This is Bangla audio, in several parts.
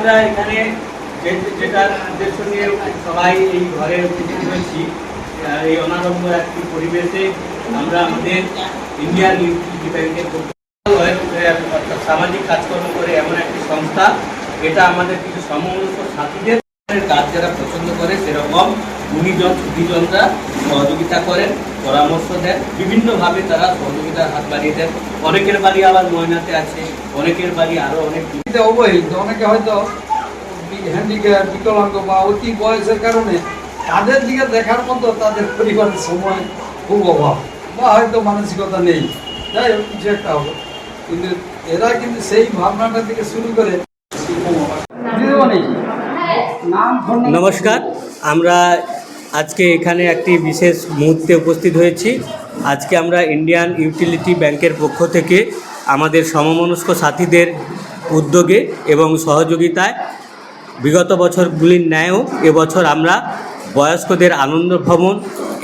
আমরা এখানে উদ্দেশ্য নিয়ে সবাই এই ঘরে উপস্থিত হয়েছি এই একটি পরিবেশে আমরা আমাদের ইন্ডিয়ান আহ, অর্থাৎ সামাজিক কাজকর্ম করে এমন একটি সংস্থা। এটা আমাদের কিছু সমস্ত সাথীদের কাজ যারা পছন্দ করে সেরকম গুণীজন সুদীজনরা সহযোগিতা করেন পরামর্শ দেন। বিভিন্নভাবে তারা সহযোগিতার হাত বাড়িয়ে দেন। অনেকের বাড়ি আবার ময়নাতে আছে অনেকের বাড়ি আরও অনেক অবহেলিত অনেকে হয়তো হ্যান্ডিক্যাপ বিকলাঙ্গ বা অতি বয়সের কারণে তাদের দিকে দেখার মতো তাদের পরিবারের সময় খুব অভাব বা হয়তো মানসিকতা নেই। যাই হোক কিছু একটা হবে। কিন্তু এরা কিন্তু সেই ভাবনাটা থেকে শুরু করে নাম নমস্কার আমরা আজকে এখানে একটি বিশেষ মুহূর্তে উপস্থিত হয়েছি। আজকে আমরা ইন্ডিয়ান ইউটিলিটি ব্যাংকের পক্ষ থেকে আমাদের সমমনস্ক সাথীদের উদ্যোগে এবং সহযোগিতায় বিগত বছরগুলির ন্যায়ও এবছর আমরা বয়স্কদের আনন্দ ভ্রমণ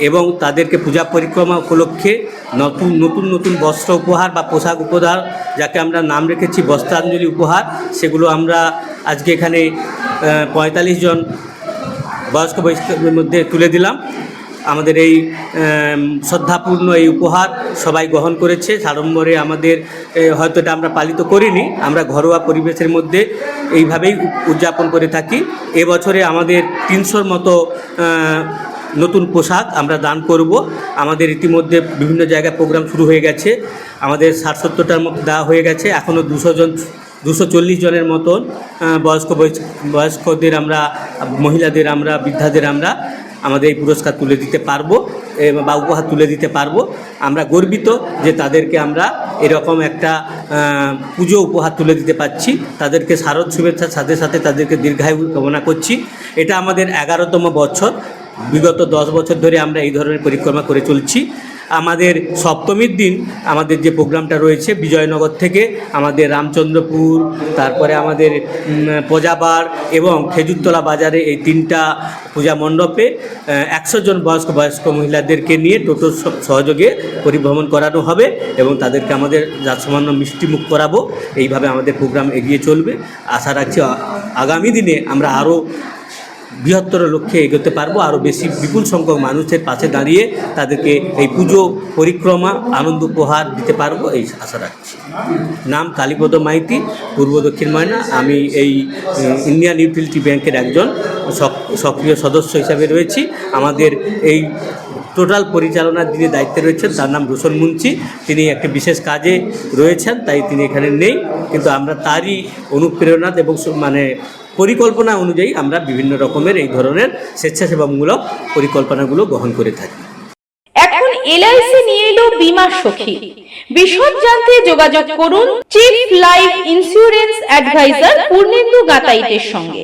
এবং তাদেরকে পূজা পরিক্রমা উপলক্ষে নতুন নতুন নতুন বস্ত্র উপহার বা পোশাক উপহার, যাকে আমরা নাম রেখেছি বস্ত্রাঞ্জলি উপহার, সেগুলো আমরা আজকে এখানে পঁয়তাল্লিশ জন বয়স্ক বয়স্কদের মধ্যে তুলে দিলাম। আমাদের এই শ্রদ্ধাপূর্ণ এই উপহার সবাই গ্রহণ করেছে। সাড়ম্বরে আমাদের হয়তো এটা আমরা পালিত করিনি। আমরা ঘরোয়া পরিবেশের মধ্যে এইভাবেই উদযাপন করে থাকি। এবছরে আমাদের তিনশোর মতো নতুন পোশাক আমরা দান করব। আমাদের ইতিমধ্যে বিভিন্ন জায়গায় প্রোগ্রাম শুরু হয়ে গেছে। আমাদের ষাট সত্তরটার মতো দেওয়া হয়ে গেছে। এখনও দুশো জন দুশো চল্লিশ জনের মতন বয়স্ক বয়স- বয়স্কদের আমরা, মহিলাদের আমরা, বৃদ্ধাদের আমরা আমাদের এই পুরস্কার তুলে দিতে পারব বা উপহার তুলে দিতে পারব। আমরা গর্বিত যে তাদেরকে আমরা এরকম একটা পুজো উপহার তুলে দিতে পারছি। তাদেরকে শারদ শুভেচ্ছার সাথে সাথে তাদেরকে দীর্ঘায়ু কামনা করছি। এটা আমাদের এগারোতম বছর। বিগত দশ বছর ধরে আমরা এই ধরনের পরিক্রমা করে চলছি। আমাদের সপ্তমীর দিন আমাদের যে প্রোগ্রামটা রয়েছে বিজয়নগর থেকে আমাদের রামচন্দ্রপুর, তারপরে আমাদের প্রজাবার এবং খেজুরতলা বাজারে এই তিনটা পূজা মণ্ডপে একশো জন বয়স্ক বয়স্ক মহিলাদেরকে নিয়ে টোটোর সহযোগে পরিভ্রমণ করানো হবে এবং তাদেরকে আমাদের যা সামান্য মিষ্টিমুখ করাবো। এইভাবে আমাদের প্রোগ্রাম এগিয়ে চলবে। আশা রাখছি আগামী দিনে আমরা আরও বৃহত্তর লক্ষ্যে এগোতে পারব। আরও বেশি বিপুল সংখ্যক মানুষের পাশে দাঁড়িয়ে তাদেরকে এই পুজো, পরিক্রমা, আনন্দ উপহার দিতে পারব এই আশা রাখছি। নাম কালীপদ মাইতি, পূর্ব দক্ষিণ ময়না। আমি এই ইন্ডিয়ান ইউটিলিটি ব্যাংকের একজন সক্রিয় সদস্য হিসাবে রয়েছি। আমাদের এই টোটাল পরিচালনার যিনি দায়িত্বে রয়েছেন, তার নাম রোশন মুন্সি। তিনি একটা বিশেষ কাজে রয়েছেন, তাই তিনি এখানে নেই। কিন্তু আমরা তারই অনুপ্রেরণা এবং মানে পরিকল্পনা অনুযায়ী আমরা বিভিন্ন রকমের এই ধরনের স্বেচ্ছাসেবামূলক পরিকল্পনাগুলো গ্রহণ করে থাকি। এখন এলআইসি নিয়ে এলো বিমা সখী। বিশদ জানতে যোগাযোগ করুন chief life insurance advisor Purnendu গাতাইতের সঙ্গে।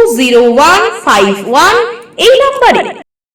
zero one five one এই নম্বরে।